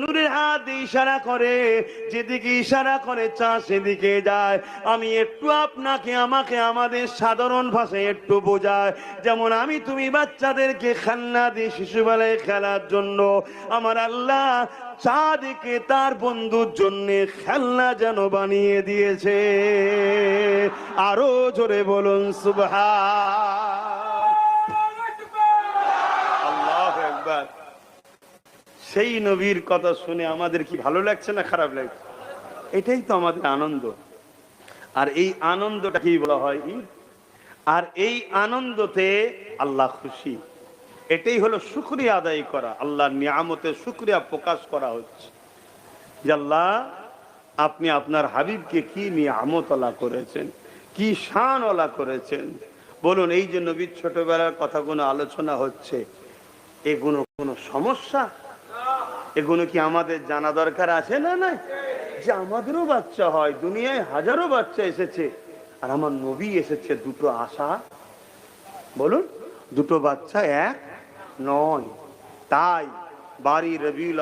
নূরের হাত ইশারা করে, যেদিকে ইশারা করে চা সেদিকে যায়। আমি একটু আপনাকে, আমাকে আমাদের সাধারণ ভাষায় একটু বোঝায়। যেমন আমি তুমি বাচ্চাদেরকে খেলনা দিই শিশুবেলায় খেলার জন্য, আমার আল্লাহ চাঁদকে তার বন্ধুর জন্য খেলনা যেন বানিয়ে দিয়েছে। আরও জোরে বলুন সুবহা আল্লাহ একবার সেই নবীর কথা শুনে আমাদের কি ভালো লাগছে না খারাপ লাগছে? এটাই তো আমাদের আনন্দ। আর এই আনন্দটা কি বলা হয় ঈদ? আর এই আনন্দতে আল্লাহ খুশি। এটাই হলো শুক্রিয়া আদায় করা, আল্লাহর নিয়ামতের শুক্রিয়া প্রকাশ করা হচ্ছে। যে আল্লাহ, আপনি আপনার হাবিবকে কি নিয়ামতলা করেছেন, কি শানওয়ালা করেছেন? বলুন, এই যে নবীর ছোটবেলার কথাগুলো আলোচনা হচ্ছে, এগুলো কোনো সমস্যা? এগুলো কি আমাদের জানা দরকার আছে? না না। যে আমাদেরও বাচ্চা হয়, দুনিয়ায় হাজারো বাচ্চা এসেছে। আর আমার নবী এসেছে দুটো আশা। বলুন, দুটো বাচ্চা এক নয়। তাই বাড়ি রবিউল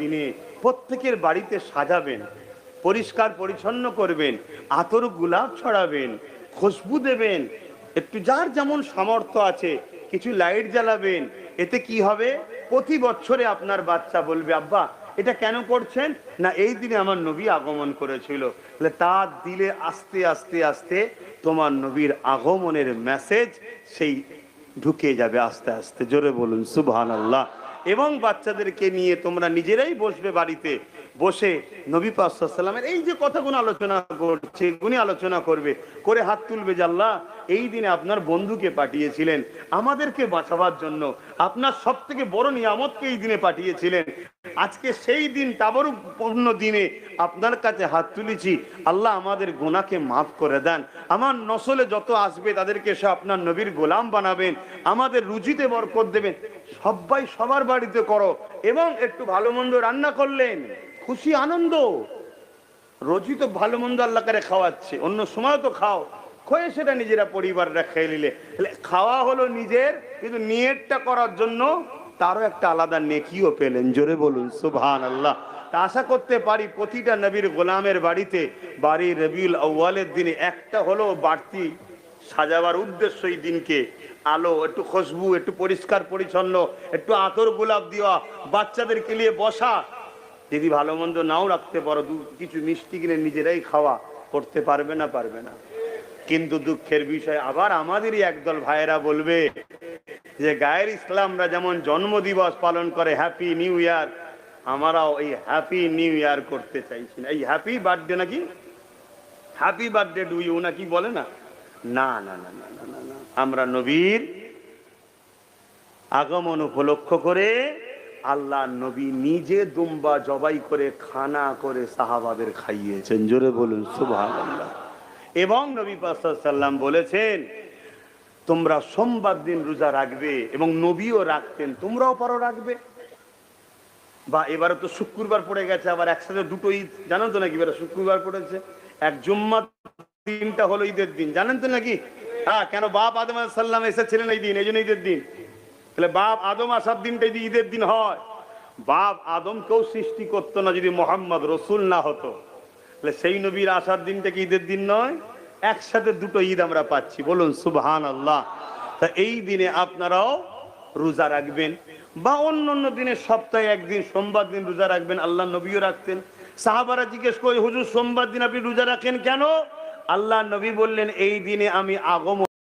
দিনে প্রত্যেকের বাড়িতে সাজাবেন, পরিষ্কার পরিচ্ছন্ন করবেন, আতর গোলাপ ছড়াবেন, খুশবু দেবেন, একটু যার যেমন সামর্থ্য আছে, কিছু লাইট জ্বালাবেন। এতে কি হবে? প্রতি বছরে আপনার বাচ্চা বলবে, আব্বা, এটা কেন করছেন? না, এই দিনে আমার নবী আগমন করেছিল। তার দিলে আস্তে আস্তে আস্তে তোমার নবীর আগমনের মেসেজ সেই ঢুকে যাবে আস্তে আস্তে। জোরে বলুন সুবহান আল্লাহ এবং বাচ্চাদেরকে নিয়ে তোমরা নিজেরাই বসবে বাড়িতে। বসে নবী পাসাল্লামের এই যে কথাগুলো আলোচনা করছে এগুলি আলোচনা করবে, করে হাত তুলবে যে আল্লাহ, এই দিনে আপনার বন্ধুকে পাঠিয়েছিলেন, আমাদেরকে বাঁচাবার জন্য, আপনার সব থেকে বড় নিয়ামতকে এই দিনে পাঠিয়েছিলেন। আজকে সেই দিন তাবরূপূর্ণ দিনে আপনার কাছে হাত তুলেছি, আল্লাহ আমাদের গোনাকে মাফ করে দেন। আমার নসলে যত আসবে, তাদেরকে সে আপনার নবীর গোলাম বানাবেন, আমাদের রুচিতে বরকত দেবেন। সবাই সবার বাড়িতে করো, এবং একটু ভালো মন্দ রান্না করলেন। খুশি, আনন্দ। রোজই তো ভালো মন্দ আল্লাহ করে খাওয়াচ্ছে। অন্য সময় তো খাও। খয়ে সেটা নিজেরা পরিবাররা খেয়ে নিলে। খাওয়া হলো নিজের, কিন্তু নিয়তটা করার জন্য তারও একটা আলাদা নেকিও পেলেন। জোরে বলুন সুবহান আল্লাহ তা আশা করতে পারি প্রতিটা নবীর গোলামের বাড়িতে বাড়ি রবিউল আউ্বালের দিনে একটা হলো বাড়তি সাজাবার উদ্দেশ্য এই দিনকে। আলো, একটু খুশবু, একটু পরিষ্কার পরিচ্ছন্ন, একটু আতর গোলাপ দেওয়া, বাচ্চাদেরকে নিয়ে বসা যদি ভালো মন্দ নাও রাখতে পারো কিছু মিষ্টি কিনে নিজেরাই খাওয়া, করতে পারবে না পারবে না। কিন্তু দুঃখের বিষয়, আবার আমাদেরই একদল ভাইয়েরা বলবে যে, গায়ের ইসলামরা যেমন জন্ম দিবস পালন করে হ্যাপি নিউ ইয়ার আমরাও এই হ্যাপি নিউ ইয়ার করতে চাইছি না। এই হ্যাপি বার্থডে নাকি? হ্যাপি বার্থডে ডু ইউ নাকি বলে না না না না না না না। আমরা নবীর আগমন উপলক্ষ করে আল্লাহ নবী নিজে দুম্বা জবাই করে খানা করে সাহাবাদের খাইয়েছেন। জোরে বলুন সুভান আল্লাহ এবং নবী সাল্লাম বলেছেন, তোমরা সোমবার দিন রোজা রাখবে এবং নবীও রাখতেন, তোমরাও পারো রাখবে। বা এবারে তো শুক্রবার পড়ে গেছে, আবার একসাথে দুটো ঈদ, জানেন তো নাকি এবারে শুক্রবার পড়েছে? এক জুম্মা দিনটা হলো ঈদের দিন, জানেন তো নাকি? হ্যাঁ কেন বাপ আদম সাল্লাম এসেছিলেন এই দিন, এই জন্য ঈদের দিন। তাহলে বাপ আদম আসার দিনটা যদি ঈদের দিন হয়, বাপ আদম কেউ সৃষ্টি করতো না যদি মোহাম্মদ রসুল না হতো। তাহলে সেই নবীর আসার দিনটা কি ঈদের দিন নয়? একসাথে দুটো ঈদ আমরা পাচ্ছি। বলুন সুবহান আল্লাহ তা এই দিনে আপনারাও রোজা রাখবেন বা অন্য অন্য দিনে সপ্তাহে একদিন, সোমবার দিন রোজা রাখবেন আল্লাহ নবীও রাখতেন। সাহাবারা জিজ্ঞেস করে, হুজুর, সোমবার দিন আপনি রোজা রাখেন কেন? আল্লাহ নবী বললেন, এই দিনে আমি আগমন